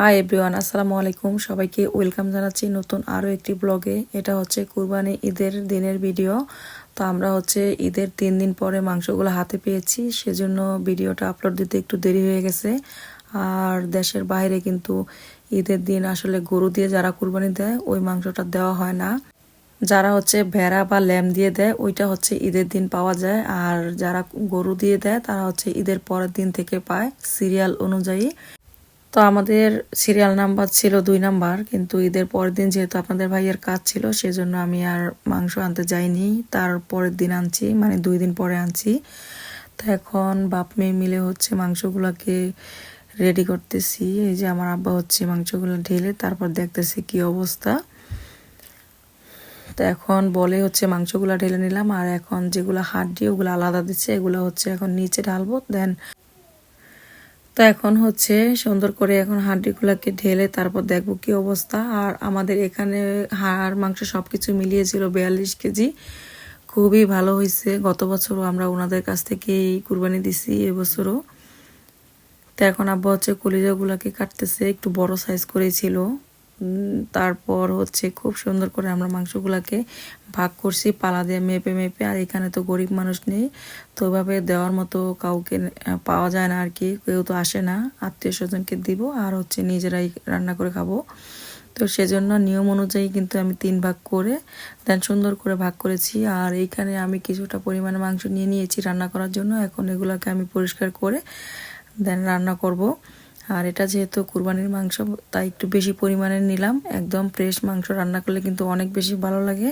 Hi everyone আসসালামু আলাইকুম। সবাইকে ওয়েলকাম জানাচ্ছি নতুন আরও একটি ব্লগে। এটা হচ্ছে কুরবানি ঈদের দিনের ভিডিও। তো আমরা হচ্ছে ঈদের তিন দিন পরে মাংসগুলো হাতে পেয়েছি। সেজন্য ভিডিওটা আপলোড দিতে একটু দেরি হয়ে গেছে। আর দেশের বাইরে কিন্তু ঈদের দিন আসলে গরু দিয়ে যারা কুরবানি দেয়, ওই মাংসটা দেওয়া হয় না। যারা হচ্ছে ভেড়া বা ল্যাম দিয়ে দেয়, ওইটা হচ্ছে ঈদের দিন পাওয়া যায়। আর যারা গরু দিয়ে দেয়, তারা হচ্ছে ঈদের পরের দিন থেকে পায়। সিরিয়াল অনুযায়ী তো আমাদের সিরিয়াল নাম্বার ছিল দুই নাম্বার কিন্তু ঈদের পরের দিন যেহেতু আপনাদের ভাইয়ের কাজ ছিল, সেজন্য আমি আর মাংস আনতে যাইনি। তার পরের দিন আনছি মানে দুই দিন পরে আনছি। তো এখন বাপ মেয়ে মিলে হচ্ছে মাংসগুলোকে রেডি করতেছি। এই যে আমার আব্বা হচ্ছে মাংসগুলো ঢেলে তারপর দেখতেছি কি অবস্থা। তো এখন বলে হচ্ছে মাংসগুলো ঢেলে নিলাম, আর এখন যেগুলো হাড্ডি ওগুলো আলাদা দিচ্ছে, এগুলো হচ্ছে এখন নিচে ঢালবো দেন তো এখন হচ্ছে সুন্দর করে এখন হাড্ডিগুলাকে ঢেলে তারপর দেখব কি অবস্থা। আর আমাদের এখানে হাড়, মাংস সব কিছু মিলিয়েছিল বিয়াল্লিশ কেজি। খুবই ভালো হয়েছে। গত বছরও আমরা ওনাদের কাছ থেকেই কুরবানি দিছি, এবছরও। তো এখন আব্বা হচ্ছে কলিজাগুলাকে কাটতেছে, একটু বড় সাইজ করেছিল তারপর হচ্ছে খুব সুন্দর করে আমরা মাংসগুলোকে ভাগ করছি, পালা দিয়ে মেপে মেপে। আর এখানে তো গরিব মানুষ নেই, তো ওইভাবে দেওয়ার মতো কাউকে পাওয়া যায় না আর কি কেউ তো আসে না, আত্মীয় স্বজনকে দিব আর হচ্ছে নিজেরাই রান্না করে খাব। তো সেজন্য নিয়ম অনুযায়ী কিন্তু আমি তিন ভাগ করে, দেন সুন্দর করে ভাগ করেছি। আর এইখানে আমি কিছুটা পরিমাণে মাংস নিয়ে নিয়েছি রান্না করার জন্য। এখন এগুলোকে আমি পরিষ্কার করে, দেন রান্না করব। আর এটা যেহেতু কুরবানির মাংস, তাই একটু বেশি পরিমাণে নিলাম। একদম ফ্রেশ মাংস রান্না করলে কিন্তু অনেক বেশি ভালো লাগে।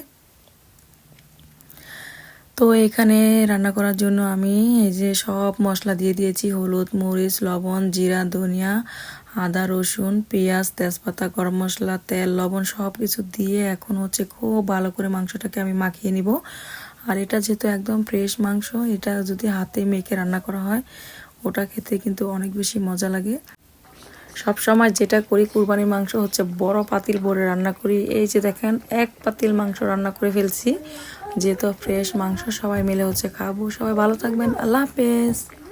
তো এখানে রান্না করার জন্য আমি এই যে সব মশলা দিয়ে দিয়েছি, হলুদ, মরিচ, লবণ, জিরা, ধনিয়া, আদা, রসুন, পেঁয়াজ, তেজপাতা, গরম মশলা, তেল, লবণ সব কিছু দিয়ে এখন হচ্ছে খুব ভালো করে মাংসটাকে আমি মাখিয়ে নিব। আর এটা যেহেতু একদম ফ্রেশ মাংস, এটা যদি হাতে মেখে রান্না করা হয়, ওটা খেতে কিন্তু অনেক বেশি মজা লাগে। সব সময় যেটা করি কুরবানির মাংস হচ্ছে বড় পাতিল ভরে রান্না করি। এই যে দেখেন, এক পাতিল মাংস রান্না করে ফেলছি। যেহেতু ফ্রেশ মাংস সবাই মিলে হচ্ছে খাব। সবাই ভালো থাকবেন। আল্লাহ হাফেজ।